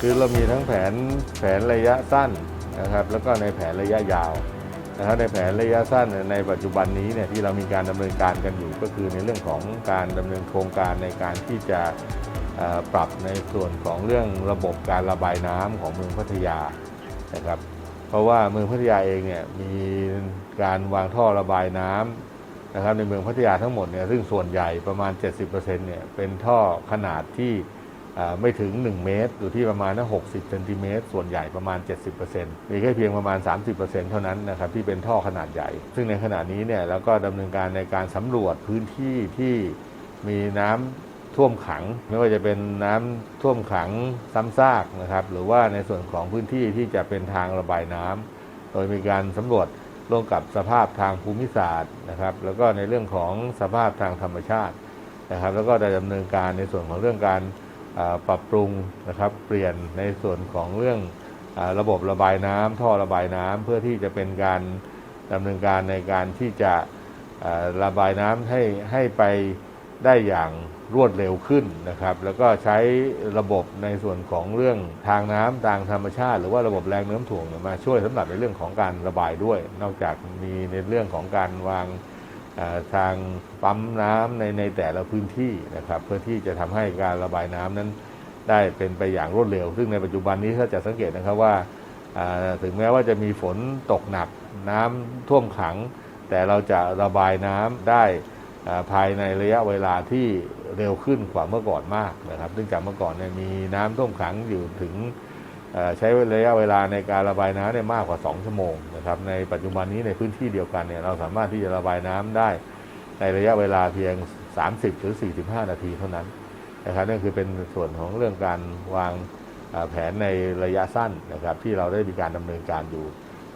คือเรามีทั้งแผนแผนระยะสั้นนะครับแล้วก็ในแผนระยะยาวนะครับในแผนระยะสั้นในปัจจุบันนี้เนี่ยที่เรามีการดำเนินการกันอยู่ ก็คือในเรื่องของการดำเนินโครงการในการที่จะปรับในส่วนของเรื่องระบบการระบายน้ำของเมืองพัทยานะครับเพราะว่าเมืองพัทยาเองเนี่ยมีการวางท่อระบายน้ำนะครับในเมืองพัทยาทั้งหมดเนี่ยซึ่งส่วนใหญ่ประมาณ 70%เนี่ยเป็นท่อขนาดที่ ไม่ถึง 1 เมตร อยู่ที่ประมาณ60เซนติเมตรส่วนใหญ่ประมาณ 70%มีแค่เพียงประมาณ 30%เท่านั้นนะครับที่เป็นท่อขนาดใหญ่ ซึ่งในขณะนี้เนี่ยเราก็ดำเนินการในการสำรวจพื้นที่ที่มีน้ำท่วมขัง ไม่ว่าจะเป็นน้ำท่วมขังซ้ำซากนะครับหรือว่าในส่วนของพื้นที่ที่จะเป็นทางระบายน้ำโดยมีการสำรวจร่วมกับสภาพทางภูมิศาสตร์นะครับ แล้วก็ในเรื่องของสภาพทางธรรมชาตินะครับ แล้วก็ได้ดำเนินการในส่วนของเรื่องการ ปรับปรุงนะครับเปลี่ยนในส่วนของเรื่องอระบบระบายน้ำท่อระบายน้ำเพื่อที่จะเป็นการดำเนินการในการที่จะระบายน้ำให้ให้ไปได้อย่างรวดเร็วขึ้นนะครับ แล้วก็ใช้ระบบในส่วนของเรื่องทางน้ำทางธรรมชาติ หรือว่าระบบแรงโน้มถ่วงมาช่วยสำหรับในเรื่องของการระบายด้วย นอกจากมีในเรื่องของการวาง ทางปั๊มน้ำในในแต่ละพื้นที่นะครับเพื่อที่จะทำให้การระบายน้ำนั้น ได้เป็นไปอย่างรวดเร็ว ซึ่งในปัจจุบันนี้ถ้าจะสังเกตนะครับว่าถึงแม้ว่าจะมีฝนตกหนักน้ำท่วมขัง แต่เราจะระบายน้ำได้ภายในระยะเวลาที่เร็วขึ้นกว่าเมื่อก่อนมากนะครับเนื่องจากเมื่อก่อนเนี่ยมีน้ำท่วมขังอยู่ถึง ใช้ระยะเวลาในการระบายน้ำเนี่ยมากกว่า 2 ชั่วโมงนะครับในปัจจุบันนี้ในพื้นที่เดียวกันเนี่ยเราสามารถที่จะระบายน้ำได้ในระยะเวลาเพียง 30 หรือ 45 นาทีเท่านั้นนะครับนั่นคือเป็นส่วนของเรื่องการวางแผนในระยะสั้นนะครับที่เราได้มีการดำเนินการอยู่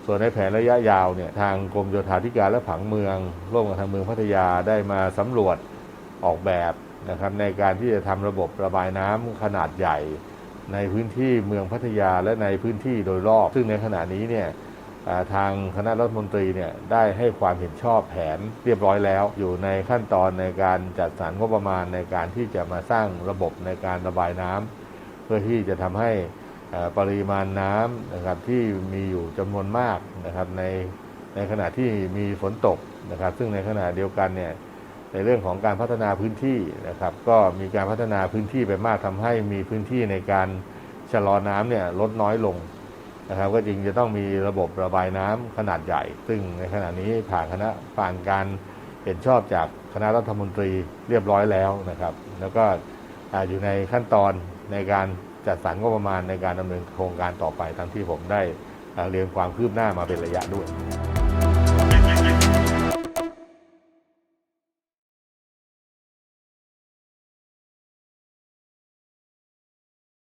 ส่วนในแผนระยะยาวเนี่ยทางกรมโยธาธิการและผังเมือง ร่วมกับทางเมืองพัทยาได้มาสำรวจออกแบบนะครับในการที่จะทำระบบระบายน้ำขนาดใหญ่ ในพื้นที่เมืองพัทยาและในพื้นที่โดยรอบ ซึ่งในขณะนี้เนี่ยทางคณะรัฐมนตรีเนี่ยได้ให้ความเห็นชอบแผนเรียบร้อยแล้ว อยู่ในขั้นตอนในการจัดสรรงบประมาณในการที่จะมาสร้างระบบในการระบายน้ำเพื่อที่จะทำให้ปริมาณน้ำนะครับที่มีอยู่จำนวนมากนะครับในในขณะที่มีฝนตกนะครับ ซึ่งในขณะเดียวกันเนี่ย ในเรื่องของการพัฒนาพื้นที่นะครับ ก็มีการพัฒนาพื้นที่ไปมากทำให้มีพื้นที่ในการชะลอน้ำเนี่ยลดน้อยลงนะครับ ก็จริงจะต้องมีระบบระบายน้ำขนาดใหญ่ ซึ่งในขณะนี้ผ่านคณะผ่านการเห็นชอบจากคณะรัฐมนตรีเรียบร้อยแล้วนะครับ แล้วก็อยู่ในขั้นตอนในการจัดสรรงบประมาณในการดำเนินโครงการต่อไปตามที่ผมได้เรียนความคืบหน้ามาเป็นระยะด้วย